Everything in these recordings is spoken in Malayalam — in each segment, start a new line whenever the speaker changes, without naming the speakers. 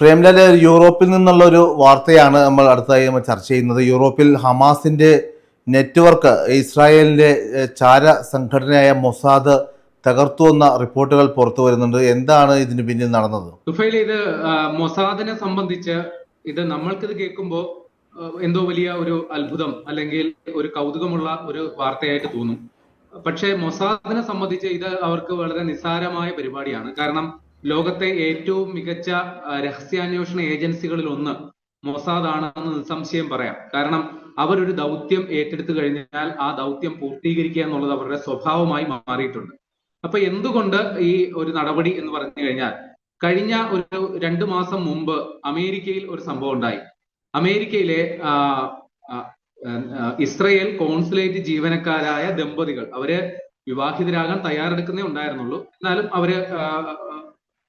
പ്രേംലാൽ യൂറോപ്പിൽ നിന്നുള്ള ഒരു വാർത്തയാണ് നമ്മൾ അടുത്തായി നമ്മൾ ചർച്ച ചെയ്യുന്നത്. യൂറോപ്പിൽ ഹമാസിന്റെ നെറ്റ്വർക്ക് ഇസ്രായേലിന്റെ ചാര സംഘടനയായ മൊസാദ് തകർത്തു എന്ന റിപ്പോർട്ടുകൾ പുറത്തു വരുന്നുണ്ട്. എന്താണ് ഇതിന് പിന്നിൽ നടന്നത്?
ഇത് മൊസാദിനെ സംബന്ധിച്ച് ഇത് നമ്മൾക്കിത് കേൾക്കുമ്പോൾ എന്തോ വലിയ ഒരു അത്ഭുതം അല്ലെങ്കിൽ ഒരു കൗതുകമുള്ള ഒരു വാർത്തയായിട്ട് തോന്നും. പക്ഷേ മൊസാദിനെ സംബന്ധിച്ച് ഇത് അവർക്ക് വളരെ നിസ്സാരമായ പരിപാടിയാണ്. കാരണം ലോകത്തെ ഏറ്റവും മികച്ച രഹസ്യാന്വേഷണ ഏജൻസികളിൽ ഒന്ന് മൊസാദ് ആണെന്ന് നിസ്സംശയം പറയാം. കാരണം അവരൊരു ദൗത്യം ഏറ്റെടുത്തു കഴിഞ്ഞാൽ ആ ദൗത്യം പൂർത്തീകരിക്കുക എന്നുള്ളത് അവരുടെ സ്വഭാവമായി മാറിയിട്ടുണ്ട്. അപ്പൊ എന്തുകൊണ്ട് ഈ ഒരു നടപടി എന്ന് പറഞ്ഞു കഴിഞ്ഞാൽ കഴിഞ്ഞ ഒരു രണ്ടു മാസം മുമ്പ് അമേരിക്കയിൽ ഒരു സംഭവം ഉണ്ടായി. അമേരിക്കയിലെ ഇസ്രയേൽ കോൺസുലേറ്റ് ജീവനക്കാരായ ദമ്പതികൾ അവർ വിവാഹിതരാകാൻ തയ്യാറെടുക്കുന്നേ ഉണ്ടായിരുന്നുള്ളൂ. എന്നാലും അവർ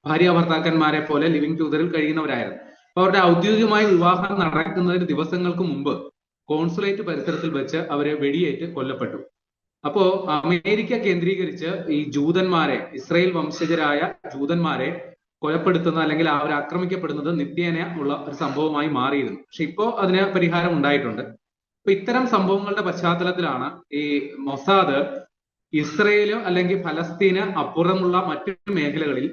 ഭാര്യ ഭർത്താക്കന്മാരെ പോലെ ലിവിംഗ് ടൂതറിൽ കഴിയുന്നവരായിരുന്നു. അപ്പൊ അവരുടെ ഔദ്യോഗികമായ വിവാഹം നടക്കുന്നതിന് ദിവസങ്ങൾക്ക് മുമ്പ് കോൺസുലേറ്റ് പരിസരത്തിൽ വെച്ച് അവരെ വെടിയേറ്റ് കൊല്ലപ്പെട്ടു. അപ്പോ അമേരിക്ക കേന്ദ്രീകരിച്ച് ഈ ജൂതന്മാരെ ഇസ്രയേൽ വംശജരായ ജൂതന്മാരെ കൊലപ്പെടുത്തുന്ന അല്ലെങ്കിൽ അവർ ആക്രമിക്കപ്പെടുന്നത് നിത്യേന ഉള്ള ഒരു സംഭവമായി മാറിയിരുന്നു. പക്ഷെ ഇപ്പോ അതിന് പരിഹാരം ഉണ്ടായിട്ടുണ്ട്. അപ്പൊ ഇത്തരം സംഭവങ്ങളുടെ പശ്ചാത്തലത്തിലാണ് ഈ മൊസാദ് ഇസ്രയേൽ അല്ലെങ്കിൽ ഫലസ്തീന് അപ്പുറമുള്ള മറ്റു മേഖലകളിൽ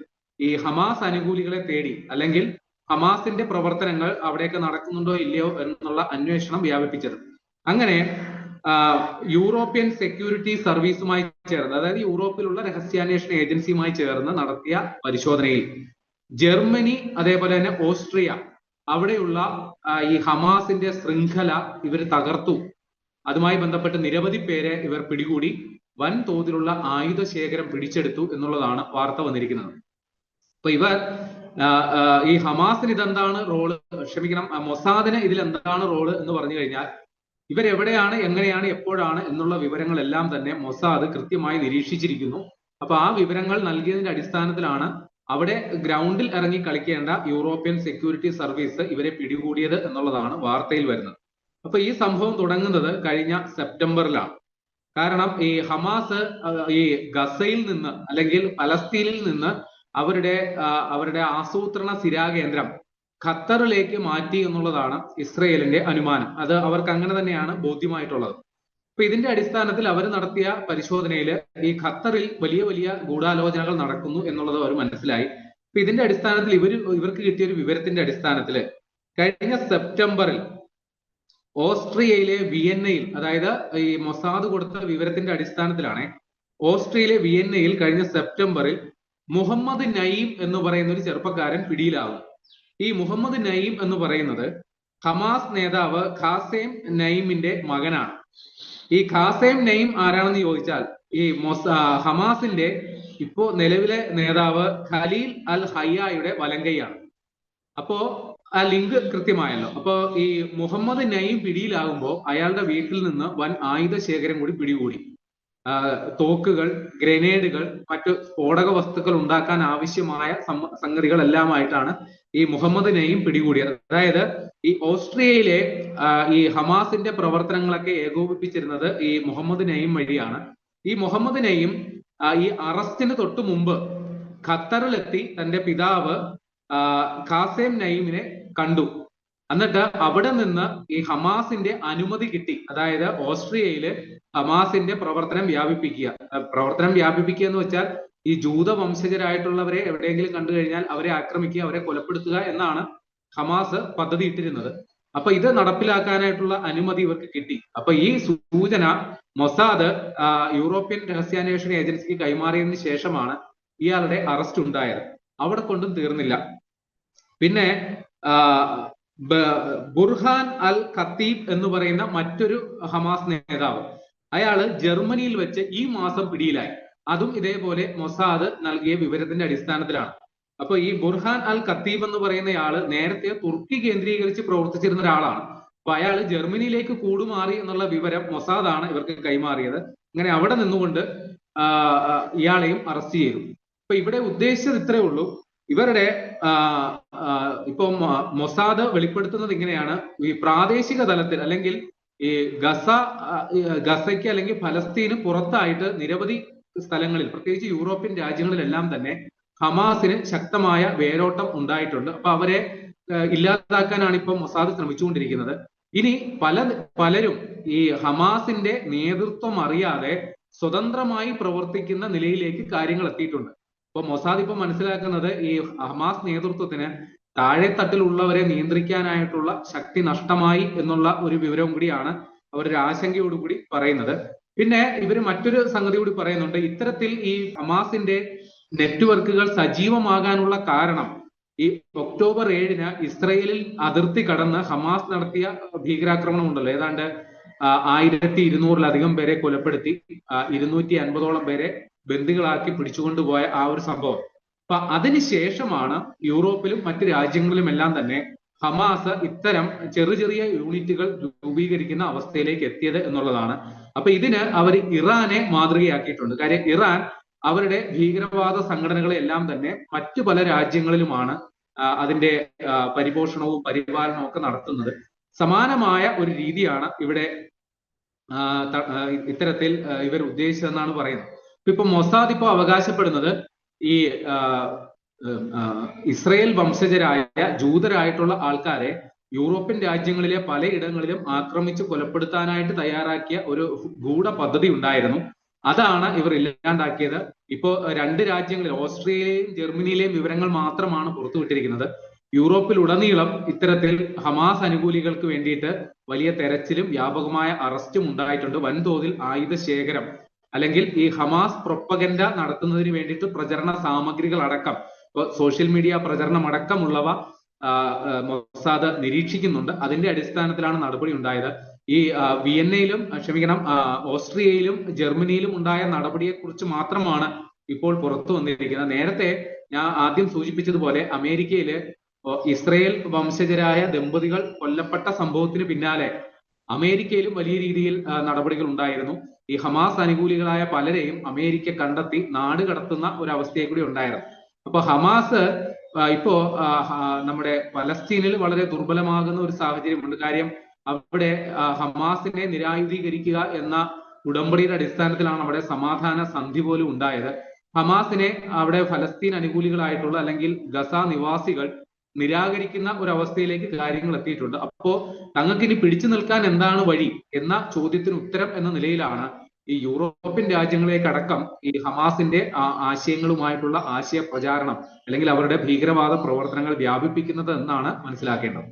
ഈ ഹമാസ് അനുകൂലികളെ തേടി അല്ലെങ്കിൽ ഹമാസിന്റെ പ്രവർത്തനങ്ങൾ അവിടെയൊക്കെ നടക്കുന്നുണ്ടോ ഇല്ലയോ എന്നുള്ള അന്വേഷണം വ്യാപിപ്പിച്ചത്. അങ്ങനെ യൂറോപ്യൻ സെക്യൂരിറ്റി സർവീസുമായി ചേർന്ന് അതായത് യൂറോപ്പിലുള്ള രഹസ്യാന്വേഷണ ഏജൻസിയുമായി ചേർന്ന് നടത്തിയ പരിശോധനയിൽ ജർമ്മനി അതേപോലെ തന്നെ ഓസ്ട്രിയ അവിടെയുള്ള ഈ ഹമാസിന്റെ ശൃംഖല ഇവർ തകർത്തു. അതുമായി ബന്ധപ്പെട്ട് നിരവധി പേരെ ഇവർ പിടികൂടി വൻ തോതിലുള്ള ആയുധ ശേഖരം പിടിച്ചെടുത്തു എന്നുള്ളതാണ് വാർത്ത വന്നിരിക്കുന്നത്. അപ്പൊ ഇവർ ഈ ഹമാസിന് ഇതെന്താണ് റോൾ? ക്ഷമിക്കണം മൊസാദിന് ഇതിൽ എന്താണ് റോൾ എന്ന് പറഞ്ഞു കഴിഞ്ഞാൽ ഇവരെവിടെയാണ് എങ്ങനെയാണ് എപ്പോഴാണ് എന്നുള്ള വിവരങ്ങളെല്ലാം തന്നെ മൊസാദ് കൃത്യമായി നിരീക്ഷിച്ചിരിക്കുന്നു. അപ്പൊ ആ വിവരങ്ങൾ നൽകിയതിന്റെ അടിസ്ഥാനത്തിലാണ് അവിടെ ഗ്രൗണ്ടിൽ ഇറങ്ങി കളിക്കേണ്ട യൂറോപ്യൻ സെക്യൂരിറ്റി സർവീസ് ഇവരെ പിടികൂടിയത് എന്നുള്ളതാണ് വാർത്തയിൽ വരുന്നത്. അപ്പൊ ഈ സംഭവം തുടങ്ങുന്നത് കഴിഞ്ഞ സെപ്റ്റംബറിലാണ്. കാരണം ഈ ഹമാസ് ഈ ഗസയിൽ നിന്ന് അല്ലെങ്കിൽ പലസ്തീനിൽ നിന്ന് അവരുടെ അവരുടെ ആസൂത്രണ സ്ഥിരാകേന്ദ്രം ഖത്തറിലേക്ക് മാറ്റി എന്നുള്ളതാണ് ഇസ്രയേലിന്റെ അനുമാനം. അത് അവർക്ക് അങ്ങനെ തന്നെയാണ് ബോധ്യമായിട്ടുള്ളത്. അപ്പൊ ഇതിന്റെ അടിസ്ഥാനത്തിൽ അവർ നടത്തിയ പരിശോധനയിൽ ഈ ഖത്തറിൽ വലിയ വലിയ ഗൂഢാലോചനകൾ നടക്കുന്നു എന്നുള്ളത് അവർ മനസ്സിലായി. അപ്പൊ ഇതിന്റെ അടിസ്ഥാനത്തിൽ ഇവർ ഇവർക്ക് കിട്ടിയ ഒരു വിവരത്തിന്റെ അടിസ്ഥാനത്തിൽ കഴിഞ്ഞ സെപ്റ്റംബറിൽ ഓസ്ട്രിയയിലെ വിയന്നയിൽ അതായത് ഈ മൊസാദ് കൊടുത്ത വിവരത്തിന്റെ അടിസ്ഥാനത്തിലാണ് ഓസ്ട്രിയയിലെ വിയന്നയിൽ കഴിഞ്ഞ സെപ്റ്റംബറിൽ മുഹമ്മദ് നയീം എന്ന് പറയുന്ന ഒരു ചെറുപ്പക്കാരൻ പിടിയിലാവും ഈ മുഹമ്മദ് നയീം എന്ന് പറയുന്നത് ഹമാസ് നേതാവ് ഖാസേം നയീമിന്റെ മകനാണ്. ഈ ഖാസേം നയീം ആരാണെന്ന് ചോദിച്ചാൽ ഈ മൊസ ഹമാസിന്റെ ഇപ്പോ നിലവിലെ നേതാവ് ഖലീൽ അൽ ഹയ്യായുടെ വലങ്കയാണ് അപ്പോ ആ ലിങ്ക് കൃത്യമായല്ലോ. അപ്പോ ഈ മുഹമ്മദ് നയീം പിടിയിലാകുമ്പോൾ അയാളുടെ വീട്ടിൽ നിന്ന് വൻ ആയുധ ശേഖരം കൂടി പിടികൂടി. തോക്കുകൾ ഗ്രനേഡുകൾ മറ്റു സ്ഫോടക വസ്തുക്കൾ ഉണ്ടാക്കാൻ ആവശ്യമായ സംഗതികളെല്ലാമായിട്ടാണ് ഈ മുഹമ്മദിനെയും നയീം പിടികൂടിയത്. അതായത് ഈ ഓസ്ട്രിയയിലെ ഈ ഹമാസിന്റെ പ്രവർത്തനങ്ങളൊക്കെ ഏകോപിപ്പിച്ചിരുന്നത് ഈ മുഹമ്മദ് നയീം വഴിയാണ്. ഈ മുഹമ്മദിനെയും നയീം ഈ അറസ്റ്റിന് തൊട്ടു മുമ്പ് ഖത്തറിലെത്തി തന്റെ പിതാവ് കാസേം നയീമിനെ കണ്ടു. എന്നിട്ട് അവിടെ നിന്ന് ഈ ഹമാസിന്റെ അനുമതി കിട്ടി. അതായത് ഓസ്ട്രിയയിൽ ഹമാസിന്റെ പ്രവർത്തനം വ്യാപിപ്പിക്കുക. പ്രവർത്തനം വ്യാപിപ്പിക്കുക എന്ന് വെച്ചാൽ ഈ ജൂത വംശജരായിട്ടുള്ളവരെ എവിടെയെങ്കിലും കണ്ടു കഴിഞ്ഞാൽ അവരെ ആക്രമിക്കുക അവരെ കൊലപ്പെടുത്തുക എന്നാണ് ഹമാസ് പദ്ധതി ഇട്ടിരുന്നത്. അപ്പൊ ഇത് നടപ്പിലാക്കാനായിട്ടുള്ള അനുമതി ഇവർക്ക് കിട്ടി. അപ്പൊ ഈ സൂചന മൊസാദ് യൂറോപ്യൻ രഹസ്യാന്വേഷണ ഏജൻസിക്ക് കൈമാറിയതിനു ശേഷമാണ് ഇയാളുടെ അറസ്റ്റ് ഉണ്ടായത്. അവിടെ കൊണ്ടും തീർന്നില്ല. പിന്നെ ബുർഹാൻ അൽ ഖത്തീബ് എന്ന് പറയുന്ന മറ്റൊരു ഹമാസ് നേതാവ്. അയാൾ ജർമ്മനിയിൽ വെച്ച് ഈ മാസം പിടിയിലായി. അതും ഇതേപോലെ മൊസാദ് നൽകിയ വിവരത്തിന്റെ അടിസ്ഥാനത്തിലാണ്. അപ്പൊ ഈ ബുർഹാൻ അൽ ഖത്തീബ് എന്ന് പറയുന്ന ആൾ നേരത്തെ തുർക്കി കേന്ദ്രീകരിച്ച് പ്രവർത്തിച്ചിരുന്ന ഒരാളാണ്. അപ്പൊ അയാൾ ജർമ്മനിയിലേക്ക് കൂടുമാറി എന്നുള്ള വിവരം മൊസാദാണ് ഇവർക്ക് കൈമാറിയത്. അങ്ങനെ അവിടെ നിന്നുകൊണ്ട് ഇയാളെയും അറസ്റ്റ് ചെയ്തു. അപ്പൊ ഇവിടെ ഉദ്ദേശിച്ചത് ഇത്രയേ ഉള്ളൂ. ഇവരുടെ ഇപ്പൊ മൊസാദ് വെളിപ്പെടുത്തുന്നത് ഇങ്ങനെയാണ്. ഈ പ്രാദേശിക തലത്തിൽ അല്ലെങ്കിൽ ഈ ഗസ ഗസയ്ക്ക് അല്ലെങ്കിൽ ഫലസ്തീന് പുറത്തായിട്ട് നിരവധി സ്ഥലങ്ങളിൽ പ്രത്യേകിച്ച് യൂറോപ്യൻ രാജ്യങ്ങളിലെല്ലാം തന്നെ ഹമാസിന് ശക്തമായ വേരോട്ടം ഉണ്ടായിട്ടുണ്ട്. അപ്പൊ അവരെ ഇല്ലാതാക്കാനാണ് ഇപ്പൊ മൊസാദ് ശ്രമിച്ചുകൊണ്ടിരിക്കുന്നത്. ഇനി പല പലരും ഈ ഹമാസിന്റെ നേതൃത്വം അറിയാതെ സ്വതന്ത്രമായി പ്രവർത്തിക്കുന്ന നിലയിലേക്ക് കാര്യങ്ങൾ എത്തിയിട്ടുണ്ട്. ഇപ്പൊ മൊസാദ് ഇപ്പൊ മനസ്സിലാക്കുന്നത് ഈ ഹമാസ് നേതൃത്വത്തിന് താഴെത്തട്ടിലുള്ളവരെ നിയന്ത്രിക്കാനായിട്ടുള്ള ശക്തി നഷ്ടമായി എന്നുള്ള ഒരു വിവരവും കൂടിയാണ് അവർ ഒരു ആശങ്കയോടുകൂടി പറയുന്നത്. പിന്നെ ഇവർ മറ്റൊരു സംഗതി കൂടി പറയുന്നുണ്ട്. ഇത്തരത്തിൽ ഈ ഹമാസിന്റെ നെറ്റ്വർക്കുകൾ സജീവമാകാനുള്ള കാരണം ഈ ഒക്ടോബർ ഏഴിന് ഇസ്രയേലിൽ അതിർത്തി കടന്ന് ഹമാസ് നടത്തിയ ഭീകരാക്രമണം ഉണ്ടല്ലോ. ഏതാണ്ട് ആയിരത്തി ഇരുന്നൂറിലധികം പേരെ കൊലപ്പെടുത്തി ഇരുന്നൂറ്റി അൻപതോളം പേരെ ബന്ദികളാക്കി പിടിച്ചുകൊണ്ടുപോയ ആ ഒരു സംഭവം. അപ്പൊ അതിനുശേഷമാണ് യൂറോപ്പിലും മറ്റ് രാജ്യങ്ങളിലും എല്ലാം തന്നെ ഹമാസ് ഇത്തരം ചെറു ചെറിയ യൂണിറ്റുകൾ രൂപീകരിക്കുന്ന അവസ്ഥയിലേക്ക് എത്തിയത് എന്നുള്ളതാണ്. അപ്പൊ ഇതിന് അവർ ഇറാനെ മാതൃകയാക്കിയിട്ടുണ്ട്. കാര്യം ഇറാൻ അവരുടെ ഭീകരവാദ സംഘടനകളെ എല്ലാം തന്നെ മറ്റു പല രാജ്യങ്ങളിലുമാണ് അതിന്റെ പരിപോഷണവും പരിപാലനവും ഒക്കെ നടത്തുന്നത്. സമാനമായ ഒരു രീതിയാണ് ഇവിടെ ഇത്തരത്തിൽ ഇവർ ഉദ്ദേശിച്ചതെന്നാണ് പറയുന്നത്. ഇപ്പൊ മൊസാദ് ഇപ്പൊ അവകാശപ്പെടുന്നത് ഈ ഇസ്രയേൽ വംശജരായ ജൂതരായിട്ടുള്ള ആൾക്കാരെ യൂറോപ്യൻ രാജ്യങ്ങളിലെ പലയിടങ്ങളിലും ആക്രമിച്ച് കൊലപ്പെടുത്താനായിട്ട് തയ്യാറാക്കിയ ഒരു ഗൂഢ പദ്ധതി ഉണ്ടായിരുന്നു. അതാണ് ഇവർ ഇല്ലാണ്ടാക്കിയത്. ഇപ്പോ രണ്ട് രാജ്യങ്ങളിൽ ഓസ്ട്രിയയിലെയും ജർമ്മനിയിലെയും വിവരങ്ങൾ മാത്രമാണ് പുറത്തുവിട്ടിരിക്കുന്നത്. യൂറോപ്പിൽ ഉടനീളം ഇത്തരത്തിൽ ഹമാസ് അനുകൂലികൾക്ക് വേണ്ടിയിട്ട് വലിയ തെരച്ചിലും വ്യാപകമായ അറസ്റ്റും ഉണ്ടായിട്ടുണ്ട്. വൻതോതിൽ ആയുധ ശേഖരം അല്ലെങ്കിൽ ഈ ഹമാസ് പ്രൊപ്പഗൻഡ നടത്തുന്നതിന് വേണ്ടിയിട്ട് പ്രചരണ സാമഗ്രികൾ അടക്കം സോഷ്യൽ മീഡിയ പ്രചരണം അടക്കമുള്ളവ മൊസാദ് നിരീക്ഷിക്കുന്നുണ്ട്. അതിന്റെ അടിസ്ഥാനത്തിലാണ് നടപടി ഉണ്ടായത്. ഈ വിയന്നയിലും ക്ഷമിക്കണം ഓസ്ട്രിയയിലും ജർമ്മനിയിലും ഉണ്ടായ നടപടിയെ കുറിച്ച് മാത്രമാണ് ഇപ്പോൾ പുറത്തു വന്നിരിക്കുന്നത്. നേരത്തെ ഞാൻ ആദ്യം സൂചിപ്പിച്ചതുപോലെ അമേരിക്കയിലെ ഇസ്രയേൽ വംശജരായ ദമ്പതികൾ കൊല്ലപ്പെട്ട സംഭവത്തിന് പിന്നാലെ അമേരിക്കയിലും വലിയ രീതിയിൽ നടപടികൾ ഉണ്ടായിരുന്നു. ഈ ഹമാസ് അനുകൂലികളായ പലരെയും അമേരിക്ക കണ്ടെത്തി നാട് കടത്തുന്ന ഒരു അവസ്ഥയെ കൂടി ഉണ്ടായിരുന്നു. അപ്പൊ ഹമാസ് ഇപ്പോ നമ്മുടെ പലസ്തീനിൽ വളരെ ദുർബലമാകുന്ന ഒരു സാഹചര്യമുണ്ട്. കാര്യം അവിടെ ഹമാസിനെ നിരായുധീകരിക്കുക എന്ന ഉടമ്പടിയുടെ അടിസ്ഥാനത്തിലാണ് അവിടെ സമാധാന സന്ധി പോലും ഉണ്ടായത്. ഹമാസിനെ അവിടെ ഫലസ്തീൻ അനുകൂലികളായിട്ടുള്ള അല്ലെങ്കിൽ ഗസ നിവാസികൾ നിരാകരിക്കുന്ന ഒരു അവസ്ഥയിലേക്ക് കാര്യങ്ങൾ എത്തിയിട്ടുണ്ട്. അപ്പോ തങ്ങൾക്ക് ഇനി പിടിച്ചു നിൽക്കാൻ എന്താണ് വഴി എന്ന ചോദ്യത്തിന് ഉത്തരം എന്ന നിലയിലാണ് ഈ യൂറോപ്യൻ രാജ്യങ്ങളിലേക്കടക്കം ഈ ഹമാസിന്റെ ആശയങ്ങളുമായിട്ടുള്ള ആശയ പ്രചാരണം അല്ലെങ്കിൽ അവരുടെ ഭീകരവാദ പ്രവർത്തനങ്ങൾ വ്യാപിപ്പിക്കുന്നത് എന്നാണ് മനസ്സിലാക്കേണ്ടത്.